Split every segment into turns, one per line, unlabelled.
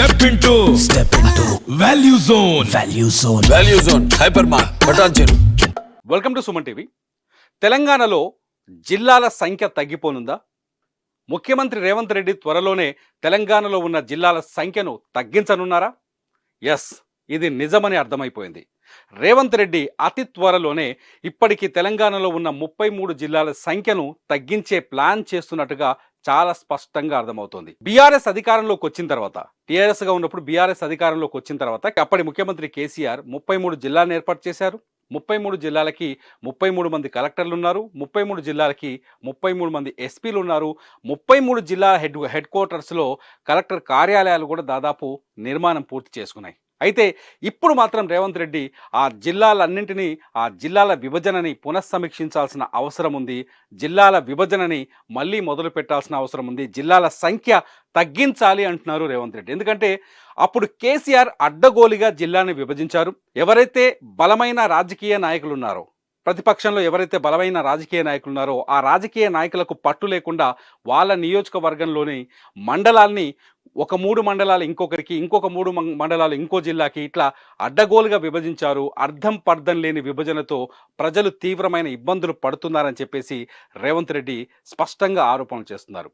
Step into
step into
value zone
value zone
value zone hyper mart బటాన్ చెరు
welcome to Suman TV తెలంగాణలో జిల్లాల సంఖ్య తగ్గిపోనుందా? ముఖ్యమంత్రి రేవంత్ రెడ్డి త్వరలోనే తెలంగాణలో ఉన్న జిల్లాల సంఖ్యను తగ్గించనున్నారా? ఎస్ ఇది నిజమని అర్థమైపోయింది. రేవంత్ రెడ్డి అతి త్వరలోనే ఇప్పటికీ తెలంగాణలో ఉన్న ముప్పై మూడు జిల్లాల సంఖ్యను తగ్గించే ప్లాన్ చేస్తున్నట్టుగా చాలా స్పష్టంగా అర్థమవుతోంది. బీఆర్ఎస్ అధికారంలోకి వచ్చిన తర్వాత టీఆర్ఎస్గా ఉన్నప్పుడు బీఆర్ఎస్ అధికారంలోకి వచ్చిన తర్వాత అప్పటి ముఖ్యమంత్రి కేసీఆర్ ముప్పై మూడు జిల్లాలను ఏర్పాటు చేశారు. ముప్పై మూడు జిల్లాలకి ముప్పై మూడు మంది కలెక్టర్లు ఉన్నారు. ముప్పై మూడు జిల్లాలకి ముప్పై మూడు మంది ఎస్పీలు ఉన్నారు. ముప్పై మూడు జిల్లా హెడ్ హెడ్ క్వార్టర్స్లో కలెక్టర్ కార్యాలయాలు కూడా దాదాపు నిర్మాణం పూర్తి చేసుకున్నాయి. అయితే ఇప్పుడు మాత్రం రేవంత్ రెడ్డి ఆ జిల్లాలన్నింటినీ ఆ జిల్లాల విభజనని పునఃసమీక్షించాల్సిన అవసరం ఉంది. జిల్లాల విభజనని మళ్ళీ మొదలు పెట్టాల్సిన అవసరం ఉంది. జిల్లాల సంఖ్య తగ్గించాలి అంటున్నారు రేవంత్ రెడ్డి. ఎందుకంటే అప్పుడు కేసీఆర్ అడ్డగోలిగా జిల్లాని విభజించారు. ఎవరైతే బలమైన రాజకీయ నాయకులు ఉన్నారో ప్రతిపక్షంలో ఎవరైతే బలమైన రాజకీయ నాయకులు ఉన్నారో ఆ రాజకీయ నాయకులకు పట్టు లేకుండా వాళ్ళ నియోజకవర్గంలోని మండలాల్ని ఒక మూడు మండలాలు ఇంకొకరికి ఇంకొక మూడు మం- మండలాలు ఇంకో జిల్లాకి ఇట్లా అడ్డగోలుగా విభజించారు. అర్థం పర్థం లేని విభజనతో ప్రజలు తీవ్రమైన ఇబ్బందులు పడుతున్నారని చెప్పేసి రేవంత్ రెడ్డి స్పష్టంగా ఆరోపణలు చేస్తున్నారు.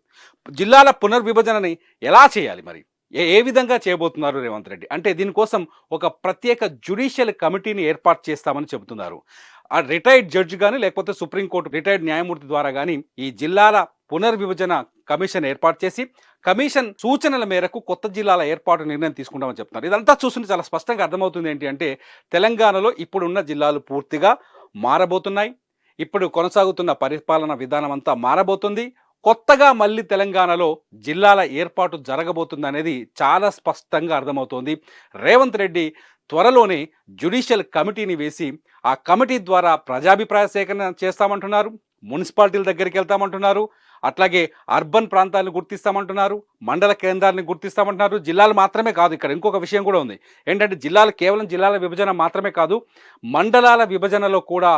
జిల్లాల పునర్విభజనని ఎలా చేయాలి మరి? ఏ ఏ విధంగా చేయబోతున్నారు రేవంత్ రెడ్డి? అంటే దీనికోసం ఒక ప్రత్యేక జ్యుడిషియల్ కమిటీని ఏర్పాటు చేస్తామని చెబుతున్నారు. ఆ రిటైర్డ్ జడ్జి కానీ లేకపోతే సుప్రీంకోర్టు రిటైర్డ్ న్యాయమూర్తి ద్వారా కానీ ఈ జిల్లాల పునర్విభజన కమిషన్ ఏర్పాటు చేసి కమిషన్ సూచనల మేరకు కొత్త జిల్లాల ఏర్పాటు నిర్ణయం తీసుకుంటామని చెప్తున్నారు. ఇదంతా చూస్తుంటే చాలా స్పష్టంగా అర్థమవుతుంది ఏంటి అంటే తెలంగాణలో ఇప్పుడున్న జిల్లాలు పూర్తిగా మారబోతున్నాయి. ఇప్పుడు కొనసాగుతున్న పరిపాలన విధానం అంతా మారబోతుంది. కొత్తగా మళ్ళీ తెలంగాణలో జిల్లాల ఏర్పాటు జరగబోతుంది అనేది చాలా స్పష్టంగా అర్థమవుతోంది. రేవంత్ రెడ్డి త్వరలోనే జ్యుడిషియల్ కమిటీని వేసి ఆ కమిటీ ద్వారా ప్రజాభిప్రాయ సేకరణ చేస్తామంటున్నారు. మున్సిపాలిటీల దగ్గరికి వెళ్తామంటున్నారు. అట్లాగే అర్బన్ ప్రాంతాలను గుర్తిస్తామంటున్నారు మండల కేంద్రాలను గుర్తిస్తామంటున్నారు. జిల్లాలు మాత్రమే కాదు ఇక్కడ ఇంకొక విషయం కూడా ఉంది. ఏంటంటే జిల్లాలు కేవలం జిల్లాల విభజన మాత్రమే కాదు మండలాల విభజనలో కూడా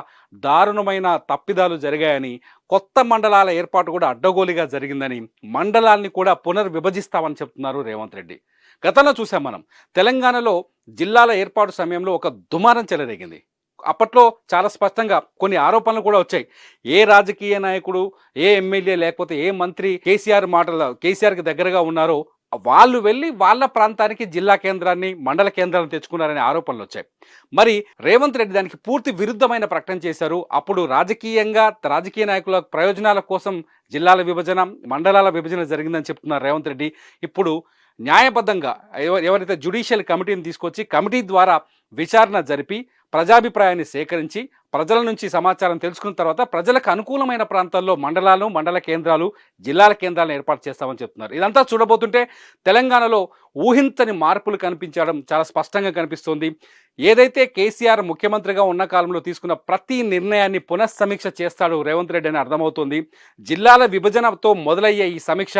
దారుణమైన తప్పిదాలు జరిగాయని కొత్త మండలాల ఏర్పాటు కూడా అడ్డగోలిగా జరిగిందని మండలాల్ని కూడా పునర్విభజిస్తామని చెప్తున్నారు రేవంత్ రెడ్డి. గతంలో చూసాం మనం తెలంగాణలో జిల్లాల ఏర్పాటు సమయంలో ఒక దుమారం చెలరేగింది. అప్పట్లో చాలా స్పష్టంగా కొన్ని ఆరోపణలు కూడా వచ్చాయి. ఏ రాజకీయ నాయకుడు ఏ ఎమ్మెల్యే లేకపోతే ఏ మంత్రి కేసీఆర్ మాటల కేసీఆర్కి దగ్గరగా ఉన్నారో వాళ్ళు వెళ్ళి వాళ్ళ ప్రాంతానికి జిల్లా కేంద్రాన్ని మండల కేంద్రాన్ని తెచ్చుకున్నారనే ఆరోపణలు వచ్చాయి. మరి రేవంత్ రెడ్డి దానికి పూర్తి విరుద్ధమైన ప్రకటన చేశారు. అప్పుడు రాజకీయంగా రాజకీయ నాయకుల ప్రయోజనాల కోసం జిల్లాల విభజన మండలాల విభజన జరిగిందని చెప్తున్నారు రేవంత్ రెడ్డి. ఇప్పుడు న్యాయబద్ధంగా ఎవరైతే జ్యుడిషియల్ కమిటీని తీసుకొచ్చి కమిటీ ద్వారా విచారణ జరిపి ప్రజాభిప్రాయాన్ని సేకరించి ప్రజల నుంచి సమాచారం తెలుసుకున్న తర్వాత ప్రజలకు అనుకూలమైన ప్రాంతాల్లో మండలాలు మండల కేంద్రాలు జిల్లాల కేంద్రాలను ఏర్పాటు చేస్తామని చెప్తున్నారు. ఇదంతా చూడబోతుంటే తెలంగాణలో ఊహించని మార్పులు కనిపించడం చాలా స్పష్టంగా కనిపిస్తోంది. ఏదైతే కేసీఆర్ ముఖ్యమంత్రిగా ఉన్న కాలంలో తీసుకున్న ప్రతి నిర్ణయాన్ని పునఃసమీక్ష చేస్తాడు రేవంత్ రెడ్డి అని అర్థమవుతోంది. జిల్లాల విభజనతో మొదలయ్యే ఈ సమీక్ష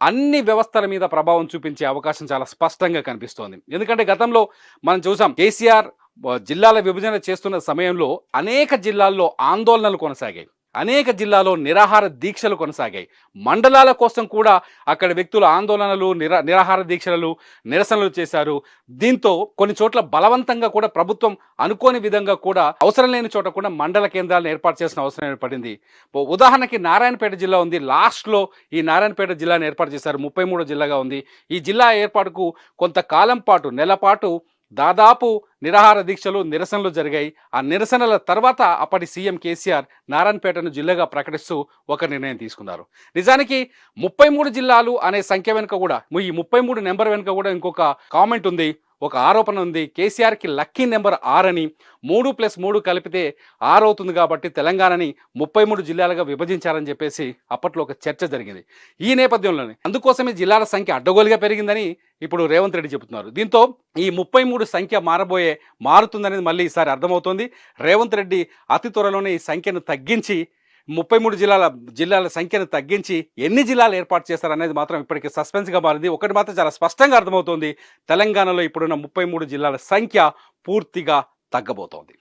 అన్ని వ్యవస్థల మీద ప్రభావం చూపించే అవకాశం చాలా స్పష్టంగా కనిపిస్తోంది. ఎందుకంటే గతంలో మనం చూసాం కేసీఆర్ జిల్లాల విభజన చేస్తున్న సమయంలో అనేక జిల్లాల్లో ఆందోళనలు కొనసాగాయి. అనేక జిల్లాలో నిరాహార దీక్షలు కొనసాగాయి. మండలాల కోసం కూడా అక్కడ వ్యక్తులు ఆందోళనలు నిరా నిరాహార దీక్షలు నిరసనలు చేశారు. దీంతో కొన్ని చోట్ల బలవంతంగా కూడా ప్రభుత్వం అనుకోని విధంగా కూడా అవసరం లేని చోట కూడా మండల కేంద్రాలను ఏర్పాటు చేసిన అవసరం ఏర్పడింది. ఉదాహరణకి నారాయణపేట జిల్లా ఉంది. లాస్ట్లో ఈ నారాయణపేట జిల్లాను ఏర్పాటు చేశారు. ముప్పై జిల్లాగా ఉంది. ఈ జిల్లా ఏర్పాటుకు కొంతకాలం పాటు నెల పాటు దాదాపు నిరాహార దీక్షలు నిరసనలు జరిగాయి. ఆ నిరసనల తర్వాత అప్పటి సీఎం కేసీఆర్ నారాయణపేటను జిల్లాగా ప్రకటిస్తూ ఒక నిర్ణయం తీసుకున్నారు. నిజానికి ముప్పై మూడు జిల్లాలు అనే సంఖ్య వెనుక కూడా ఈ ముప్పై మూడు నెంబర్ వెనుక కూడా ఇంకొక కామెంట్ ఉంది. ఒక ఆరోపణ ఉంది. కేసీఆర్కి లక్కీ నెంబర్ ఆరని అని మూడు ప్లస్ మూడు కలిపితే ఆరు అవుతుంది కాబట్టి తెలంగాణని ముప్పై మూడు జిల్లాలుగా విభజించారని చెప్పేసి అప్పట్లో ఒక చర్చ జరిగింది. ఈ నేపథ్యంలోనే అందుకోసమే జిల్లాల సంఖ్య అడ్డగోలుగా పెరిగిందని ఇప్పుడు రేవంత్ రెడ్డి చెబుతున్నారు. దీంతో ఈ ముప్పై మూడు సంఖ్య మారబోయే మారుతుందనేది మళ్ళీ ఈసారి అర్థమవుతోంది. రేవంత్ రెడ్డి అతి త్వరలోనే ఈ సంఖ్యను తగ్గించి ముప్పై మూడు జిల్లాల జిల్లాల సంఖ్యను తగ్గించి ఎన్ని జిల్లాలు ఏర్పాటు చేస్తారనేది మాత్రం ఇప్పటికీ సస్పెన్స్గా మారింది. ఒకటి మాత్రం చాలా స్పష్టంగా అర్థమవుతోంది. తెలంగాణలో ఇప్పుడున్న ముప్పై మూడు జిల్లాల సంఖ్య పూర్తిగా తగ్గబోతోంది.